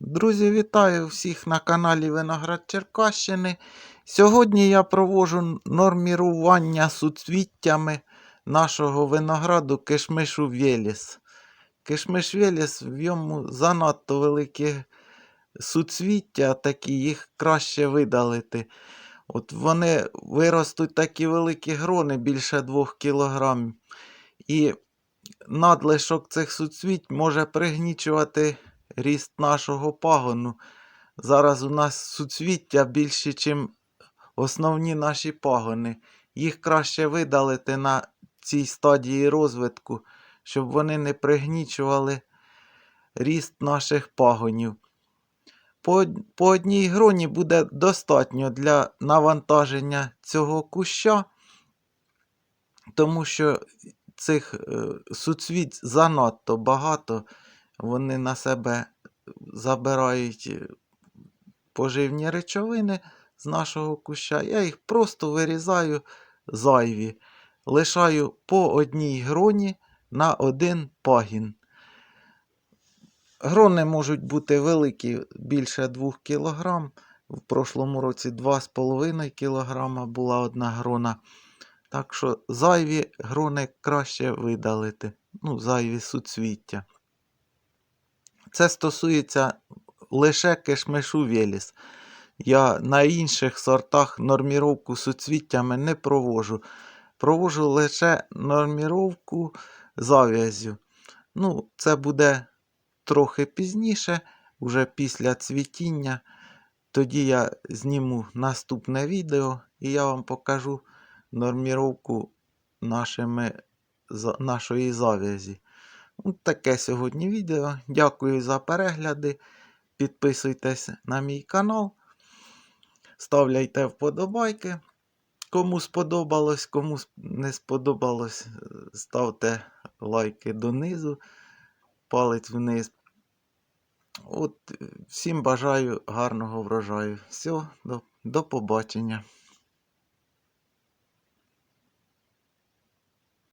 Друзі, вітаю всіх на каналі Виноград Черкащини. Сьогодні я проводжу нормірування суцвіттями нашого винограду кишмишу Веліс. Кишмиш Веліс, в йому занадто великі суцвіття, такі їх краще видалити. От вони виростуть такі великі грони більше 2 кг. І надлишок цих суцвіть може пригнічувати ріст нашого пагону. Зараз у нас суцвіття більші, ніж основні наші пагони. Їх краще видалити на цій стадії розвитку, щоб вони не пригнічували ріст наших пагонів. По, по одній гроні буде достатньо для навантаження цього куща, тому що цих е, суцвіть занадто багато, вони на себе забирають е, поживні речовини з нашого куща. Я їх просто вирізаю зайві, лишаю по одній гроні на один пагін. Грони можуть бути великі більше 2 кг. В прошлому році 2,5 кг була одна грона. Так що зайві грони краще видалити. Ну, зайві суцвіття. Це стосується лише кишмишу Веліс. Я на інших сортах норміровку суцвіттями не провожу. Провожу лише норміровку зав'язю. Ну, це буде трохи пізніше, вже після цвітіння. Тоді я зніму наступне відео і я вам покажу норміровку нашими, нашої зав'язі. Таке сьогодні відео. Дякую за перегляди. Підписуйтесь на мій канал. Ставляйте вподобайки. Кому сподобалось, кому не сподобалось, ставте лайки донизу, палець вниз. От, всім бажаю гарного врожаю. Все, до, до побачення.